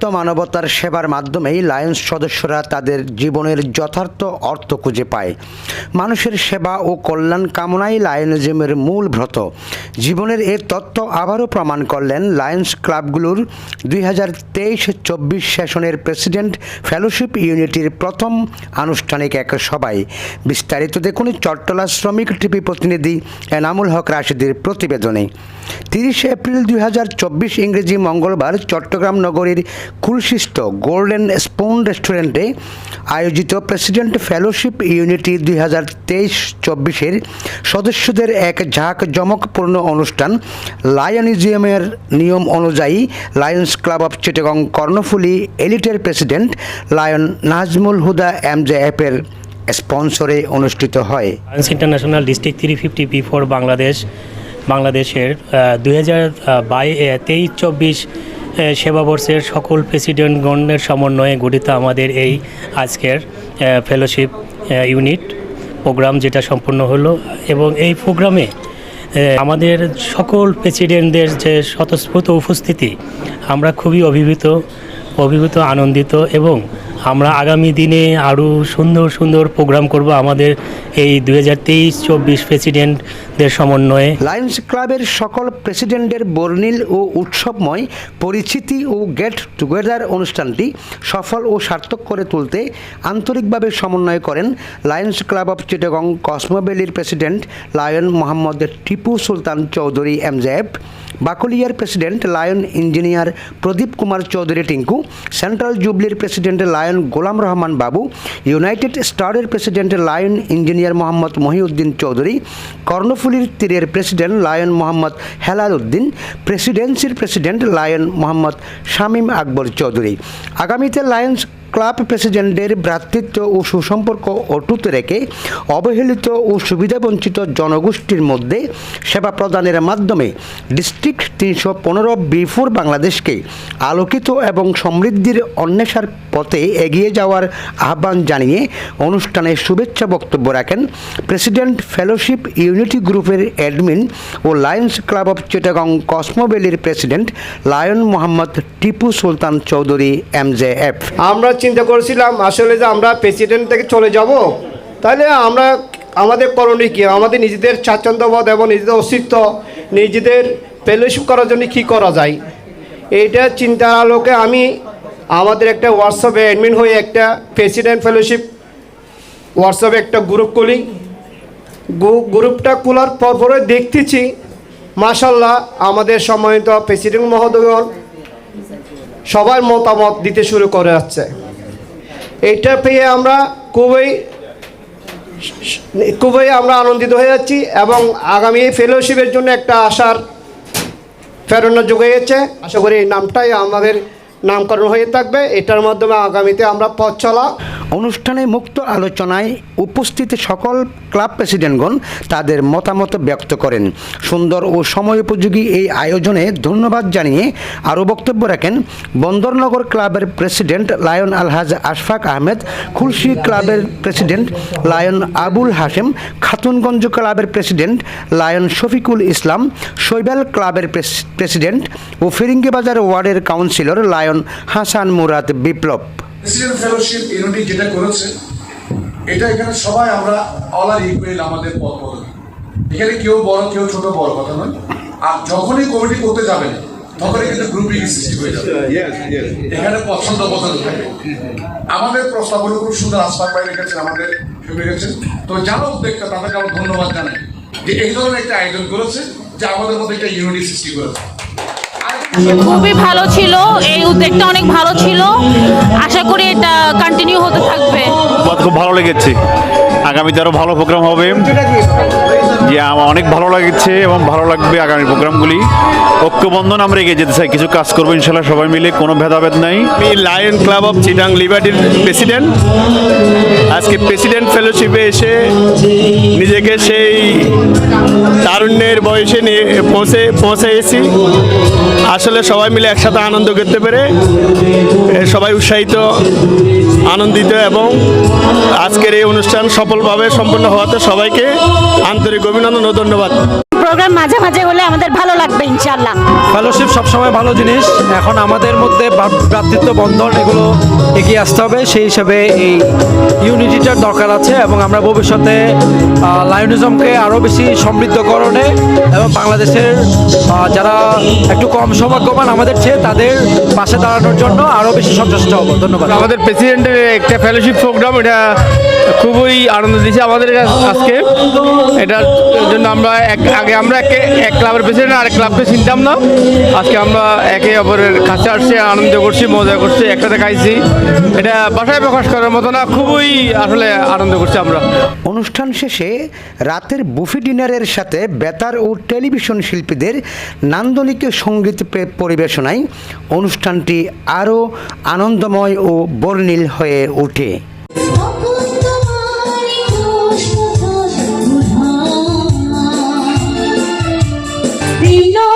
আর্ত মানবতার সেবার মাধ্যমেই লায়ন্স সদস্যরা তাদের জীবনের যথার্থ অর্থ খুঁজে পায়। মানুষের সেবা ও কল্যাণ কামনাই লায়নিজমের মূল ব্রত। জীবনের এ তত্ত্ব আবারও প্রমাণ করলেন লায়ন্স ক্লাবগুলোর দুই হাজার তেইশ চব্বিশ সেশনের প্রেসিডেন্ট ফেলোশিপ ইউনিটির প্রথম আনুষ্ঠানিক এক সভায়। বিস্তারিত দেখুন চট্টলা শ্রমিক টিভি প্রতিনিধি এনামুল হক রাশিদের প্রতিবেদনে। তিরিশে এপ্রিল দুই হাজার চব্বিশ ইংরেজি মঙ্গলবার চট্টগ্রাম নগরীর কুলশিষ্ট গোল্ডেন স্পুন রেস্টুরেন্টে আয়োজিত প্রেসিডেন্ট ফেলোশিপ ইউনিটি দুই হাজার তেইশ চব্বিশের সদস্যদের এক ঝাঁক জমকপূর্ণ অনুষ্ঠান লায়নিজিয়ামের নিয়ম অনুযায়ী lions club of Chittagong Karnaphuli এলিটের president lion Nazmul Huda M J এমজেএফের স্পন্সরে অনুষ্ঠিত হয়। Science international district three fifty B four Bangladesh, বাংলাদেশের দুই হাজার বাই তেইশ চব্বিশ সেবাবর্ষের সকল প্রেসিডেন্টগণের সমন্বয়ে গঠিত আমাদের এই আজকের ফেলোশিপ ইউনিট প্রোগ্রাম যেটা সম্পূর্ণ হলো এবং এই প্রোগ্রামে আমাদের সকল প্রেসিডেন্টদের যে স্বতঃস্ফূর্ত উপস্থিতি, আমরা খুবই অভিভূত অভিভূত, আনন্দিত এবং আমরা আগামী দিনে আরও সুন্দর সুন্দর প্রোগ্রাম করব আমাদের এই দু হাজার তেইশ চব্বিশ প্রেসিডেন্টদের সমন্বয়ে। লায়ন্স ক্লাবের সকল প্রেসিডেন্টের বর্ণিল ও উৎসবময় পরিচিতি ও গেট টুগেদার অনুষ্ঠানটি সফল ও সার্থক করে তুলতে আন্তরিকভাবে সমন্বয় করেন Lions club of Chittagong কসমোবেলির president lion Mohammad Tipu Sultan Chowdhury MJF, বাকলিয়ার president lion engineer Pradip Kumar Chowdhury Tinku, central জুবলির president lion Golam Rahman Babu, united স্টারের president lion engineer Mohammad Mohiuddin Chowdhury, কর্ণফুলির তীরের প্রেসিডেন্ট লায়ন মোহাম্মদ হেলাল উদ্দিন প্রেসিডেন্সির president lion Mohammad Shamim Akbar Chowdhury. আগামীতে Lions club প্রেসিডেন্টের ভ্রাতৃত্ব ও সুসম্পর্ক অটুট রেখে অবহেলিত ও সুবিধাবঞ্চিত জনগোষ্ঠীর মধ্যে সেবা প্রদানের মাধ্যমে ডিস্ট্রিক্ট তিনশো পনেরো বিফোর বাংলাদেশকে আলোকিত এবং সমৃদ্ধির অন্বেষার পথে এগিয়ে যাওয়ার আহ্বান জানিয়ে অনুষ্ঠানে শুভেচ্ছা বক্তব্য রাখেন প্রেসিডেন্ট ফেলোশিপ ইউনিটি গ্রুপের অ্যাডমিন ও Lions club of Chittagong কসমোবেলির president lion Mohammad Tipu Sultan Chowdhury MJF. আমরা চিন্তা করেছিলাম, আসলে যে আমরা প্রেসিডেন্ট থেকে চলে যাব, তাহলে আমরা আমাদের করণীয় কী? আমাদের নিজেদের স্বাচ্ছন্দ্যবোধ এবং নিজেদের অস্তিত্ব, নিজেদের ফেলোশিপ করার জন্য কী করা যায়? এইটা চিন্তার আলোকে আমি আমাদের একটা হোয়াটসঅ্যাপে অ্যাডমিন হয়ে একটা প্রেসিডেন্ট ফেলোশিপ হোয়াটসঅ্যাপে একটা গ্রুপ খুলি। গ্রুপটা খোলার পর পরে দেখতেছি মাশাল্লাহ আমাদের সম্মানিত প্রেসিডেন্ট মহোদয়গণ সবার মতামত দিতে শুরু করে যাচ্ছে। এটা পেয়ে আমরা খুবই খুবই আমরা আনন্দিত হয়ে যাচ্ছি এবং আগামী ফেলোশিপের জন্য একটা আশার প্রেরণা যোগাইয়েছে। আশা করি এই নামটাই আমাদের নামকরণ হয়ে থাকবে। এটার মাধ্যমে আগামীতে আমরা পথ চলা অনুষ্ঠানে মুক্ত আলোচনায় উপস্থিত সকল ক্লাব প্রেসিডেন্টগণ তাদের মতামত ব্যক্ত করেন। সুন্দর ও সময়োপযোগী এই আয়োজনে ধন্যবাদ জানিয়ে আরও বক্তব্য রাখেন বন্দরনগর ক্লাবের প্রেসিডেন্ট লায়ন আলহাজ আশফাক আহমেদ, খুলশি ক্লাবের প্রেসিডেন্ট লায়ন আবুল হাশেম, খাতুনগঞ্জ ক্লাবের প্রেসিডেন্ট লায়ন শফিকুল ইসলাম, শৈবাল ক্লাবের প্রেসিডেন্ট ও ফিরিঙ্গিবাজার ওয়ার্ডের councillor lion Hasan Murad Biplob. President fellowship unity যেটা করেছে এটা এখানে সবাই আমরা অল আর ইকুয়াল আমাদের পদ পদবি এখানে কেউ বড় কেউ ছোট বড় কথা নয়। আর যখনই কমিটি করতে যাবেন তখনই কিন্তু গ্রুপিং সৃষ্টি হয়ে যাবে। এখানে পছন্দ পছন্দ থাকে। আমাদের প্রস্তাবগুলো খুব সুন্দর আসপাক ভাই রেখেছেন আমাদের ভেবে রেখেছেন। তো যারা উদ্যোগটা তাদেরকে আমরা ধন্যবাদ জানাই যে এই ধরনের একটা আয়োজন করেছে যে আমাদের মধ্যে একটা ইউনিটি সৃষ্টি করেছে। খুবই ভালো ছিল এই উদ্যোগটা অনেক ভালো ছিল। আশা করি এটা কন্টিনিউ হতে থাকবে। খুব ভালো লেগেছে। আগামীতে আরও ভালো প্রোগ্রাম হবে। যে আমার অনেক ভালো লাগছে এবং ভালো লাগবে আগামী প্রোগ্রামগুলি ঐক্যবন্ধন আমরা এগিয়ে যেতে চাই। কিছু কাজ করব ইনশাল্লাহ সবাই মিলে কোনো ভেদাভেদ নাই। আমি লায়ন ক্লাব অফ চিটাং লিবার্টির প্রেসিডেন্ট আজকে প্রেসিডেন্ট ফেলোশিপে এসে নিজেকে সেই তারুণ্যের বয়সে নিয়ে পৌঁছে পৌঁছে এসেছি। আসলে সবাই মিলে একসাথে আনন্দ করতে পেরে সবাই উৎসাহিত, আনন্দিত এবং আজকের এই অনুষ্ঠান সফলভাবে সম্পন্ন হওয়াতে সবাইকে আন্তরিক অভিনন্দন ও ধন্যবাদ। প্রোগ্রাম মাঝে মাঝে হলে আমাদের ভালো লাগবে ইনশাল্লাহ ফেলোশিপ সবসময় ভালো জিনিস। এখন আমাদের মধ্যে ভ্রাত- ভ্রাতৃত্ব বন্ধন এগুলো এগিয়ে আসতে হবে। সেই হিসাবে এই ইউনিটিটার দরকার আছে এবং আমরা ভবিষ্যতে লায়নিজমকে আরও বেশি সমৃদ্ধকরণে এবং বাংলাদেশের যারা একটু কম সৌভাগ্যবান আমাদের চেয়ে তাদের পাশে দাঁড়ানোর জন্য আরও বেশি সচেষ্ট হব। ধন্যবাদ। আমাদের প্রেসিডেন্টের একটা ফেলোশিপ প্রোগ্রাম এটা খুবই আনন্দ দিয়েছে আমাদের আজকে। এটার জন্য আমরা এক আগে আমরা একে এক ক্লাবের প্রেসিডেন্ট আর এক ক্লাবকে চিনতাম না। আজকে আমরা একে অপরের কাছে আসছি, আনন্দ করছি, মজা করছি, একসাথে খাইছি। এটা বাসায় প্রকাশ করার মতো না, খুবই আসলে আনন্দ করছি আমরা। অনুষ্ঠান শেষে রাতের বুফি ডিনারের সাথে বেতার ও টেলিভিশন শিল্পীদের নান্দনিক সংগীত পরিবেশনায় অনুষ্ঠানটি আরও আনন্দময় ও বর্ণিল হয়ে ওঠে। No.